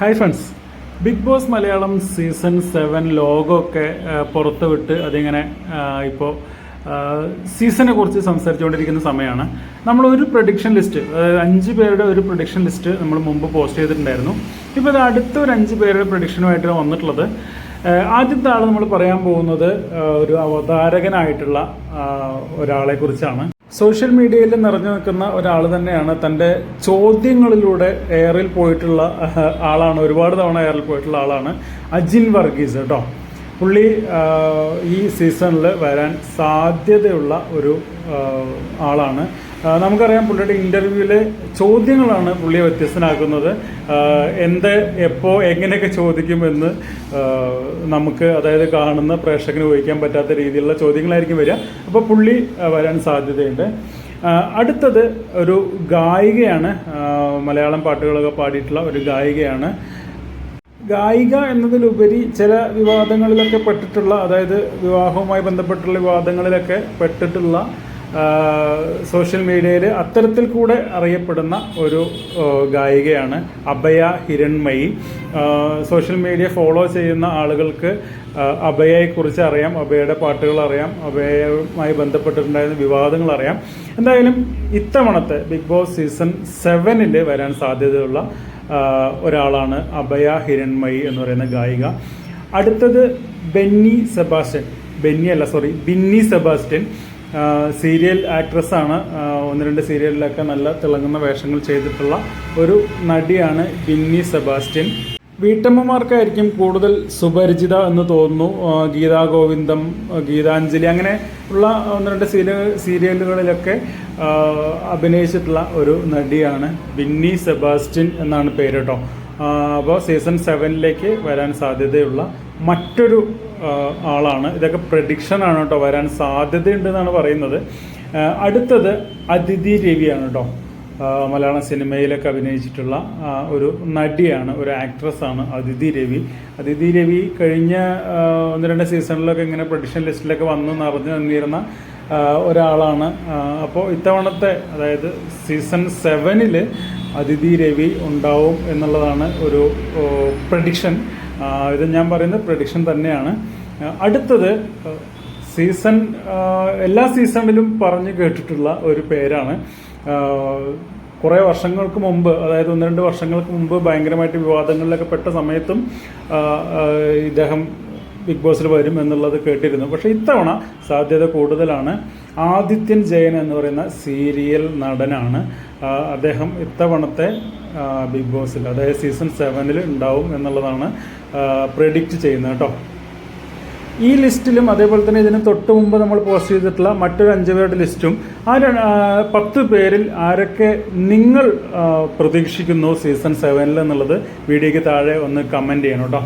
Hi friends Bigg Boss Malayalam season seven ലോഗൊക്കെ ഒക്കെ ആ, പുറത്ത് വിട്ട് അതിങ്ങനെ ഇപ്പോൾ സീസണെ കുറിച്ച് സംസാരിച്ചുകൊണ്ടിരിക്കുന്ന സമയമാണ് നമ്മൾ ഒരു പ്രൊഡിക്ഷൻ ലിസ്റ്റ് അഞ്ച് പേരുടെ ഒരു പ്രൊഡിക്ഷൻ ലിസ്റ്റ് നമ്മൾ മുമ്പ് പോസ്റ്റ് ചെയ്തിട്ടുണ്ടായിരുന്നു. ഇപ്പോൾ ഇത് അടുത്ത ഒരു അഞ്ച് പേരുടെ പ്രൊഡിക്ഷനുമായിട്ട് വന്നിട്ടുള്ളത്. ആദ്യത്തെ ആൾ നമ്മൾ പറയാൻ പോകുന്നത് ഒരു അവതാരകനായിട്ടുള്ള ഒരാളെ കുറിച്ചാണ് സോഷ്യൽ മീഡിയയിൽ നിറഞ്ഞു നിൽക്കുന്ന ഒരാൾ തന്നെയാണ് തന്റെ ചോദ്യങ്ങളിലൂടെ എയറിൽ പോയിട്ടുള്ള ആളാണ്. ഒരുപാട് തവണ എയറിൽ പോയിട്ടുള്ള ആളാണ് അജിൻ വർഗീസ് കേട്ടോ. പുള്ളി ഈ സീസണിൽ വരാൻ സാധ്യതയുള്ള ഒരു ആളാണ്. നമുക്കറിയാം പുള്ളിയുടെ ഇന്റർവ്യൂവിലെ ചോദ്യങ്ങളാണ് പുള്ളിയെ വ്യത്യസ്തനാക്കുന്നത്. എന്ത് എപ്പോൾ എങ്ങനെയൊക്കെ ചോദിക്കുമെന്ന് നമുക്ക് അതായത് കാണുന്ന പ്രേക്ഷകന് ഊഹിക്കാൻ പറ്റാത്ത രീതിയിലുള്ള ചോദ്യങ്ങളായിരിക്കും വരിക. അപ്പോൾ പുള്ളി വരാൻ സാധ്യതയുണ്ട്. അടുത്തത് ഒരു ഗായികയാണ്. മലയാളം പാട്ടുകളൊക്കെ പാടിയിട്ടുള്ള ഒരു ഗായികയാണ്. ഗായിക എന്നതിലുപരി ചില വിവാദങ്ങളിലൊക്കെ പെട്ടിട്ടുള്ള അതായത് വിവാഹവുമായി ബന്ധപ്പെട്ടുള്ള വിവാദങ്ങളിലൊക്കെ പെട്ടിട്ടുള്ള സോഷ്യൽ മീഡിയയിൽ അത്തരത്തിൽ കൂടെ അറിയപ്പെടുന്ന ഒരു ഗായികയാണ് Abhaya Hiranmayi. Social media follow ചെയ്യുന്ന ആളുകൾക്ക് അഭയയെക്കുറിച്ച് അറിയാം അഭയയുടെ പാട്ടുകൾ അറിയാം അഭയവുമായി ബന്ധപ്പെട്ടിട്ടുണ്ടായിരുന്ന വിവാദങ്ങൾ അറിയാം. എന്തായാലും ഇത്തവണത്തെ ബിഗ് ബോസ് സീസൺ സെവനിൽ വരാൻ സാധ്യതയുള്ള ഒരാളാണ് അഭയ ഹിരൺമയി എന്ന് പറയുന്ന ഗായിക. അടുത്തത് ബെന്നി സെബാസ്റ്റ്യൻ. ബെന്നി അല്ല സോറി ബിന്നി സെബാസ്റ്റ്യൻ. സീരിയൽ ആക്ട്രസ്സാണ് ഒന്ന് രണ്ട് സീരിയലിലൊക്കെ നല്ല തിളങ്ങുന്ന വേഷങ്ങൾ ചെയ്തിട്ടുള്ള ഒരു നടിയാണ് ബിന്നി സെബാസ്റ്റ്യൻ. വീട്ടമ്മമാർക്കായിരിക്കും കൂടുതൽ സുപരിചിത എന്ന് തോന്നുന്നു. ഗീതാ ഗോവിന്ദം ഗീതാഞ്ജലി അങ്ങനെ ഉള്ള ഒന്ന് രണ്ട് സീരിയ സീരിയലുകളിലൊക്കെ അഭിനയിച്ചിട്ടുള്ള ഒരു നടിയാണ് ബിന്നി സെബാസ്റ്റ്യൻ എന്നാണ് പേര് കേട്ടോ അപ്പോൾ സീസൺ സെവനിലേക്ക് വരാൻ സാധ്യതയുള്ള മറ്റൊരു ആളാണ്. ഇതൊക്കെ പ്രഡിക്ഷൻ ആണ് കേട്ടോ. വരാൻ സാധ്യതയുണ്ടെന്നാണ് പറയുന്നത്. അടുത്തത് അതിഥി രവിയാണ് കേട്ടോ. മലയാള സിനിമയിലൊക്കെ അഭിനയിച്ചിട്ടുള്ള ഒരു നടിയാണ് ഒരു ആക്ട്രസ്സാണ് അതിഥി രവി. അതിഥി രവി കഴിഞ്ഞ ഒന്ന് രണ്ട് സീസണിലൊക്കെ ഇങ്ങനെ പ്രൊഡിഷൻ ലിസ്റ്റിലൊക്കെ വന്നു നിറഞ്ഞു നിന്നിരുന്ന ഒരാളാണ്. അപ്പോൾ ഇത്തവണത്തെ അതായത് സീസൺ സെവനിൽ അതിഥി രവി ഉണ്ടാവും എന്നുള്ളതാണ് ഒരു പ്രഡിക്ഷൻ ഇത് ഞാൻ പറയുന്നത് പ്രഡിക്ഷൻ തന്നെയാണ്. അടുത്തത് സീസൺ എല്ലാ സീസണിലും പറഞ്ഞു കേട്ടിട്ടുള്ള ഒരു പേരാണ് കുറേ വർഷങ്ങൾക്ക് മുമ്പ് അതായത് ഒന്ന് രണ്ട് വർഷങ്ങൾക്ക് മുമ്പ് ഭയങ്കരമായിട്ട് വിവാദങ്ങളിലൊക്കെ പെട്ട സമയത്തും ഇദ്ദേഹം ബിഗ് ബോസിൽ വരും എന്നുള്ളത് കേട്ടിരുന്നു. പക്ഷേ ഇത്തവണ സാധ്യത കൂടുതലാണ്. ആദിത്യൻ ജയൻ എന്ന് പറയുന്ന സീരിയൽ നടനാണ് അദ്ദേഹം ഇത്തവണത്തെ ബിഗ് ബോസിൽ അതായത് സീസൺ സെവനിൽ ഉണ്ടാവും എന്നുള്ളതാണ് പ്രെഡിക്റ്റ് ചെയ്യുന്നത് കേട്ടോ. ഈ ലിസ്റ്റിലും അതേപോലെ തന്നെ ഇതിന് തൊട്ട് മുമ്പ് നമ്മൾ പോസ്റ്റ് ചെയ്തിട്ടുള്ള മറ്റൊരു അഞ്ച് പേരുടെ ലിസ്റ്റും ആ പത്ത് പേരിൽ ആരൊക്കെ നിങ്ങൾ പ്രതീക്ഷിക്കുന്നു സീസൺ സെവനിൽ എന്നുള്ളത് വീഡിയോയ്ക്ക് താഴെ ഒന്ന് കമന്റ് ചെയ്യണം കേട്ടോ.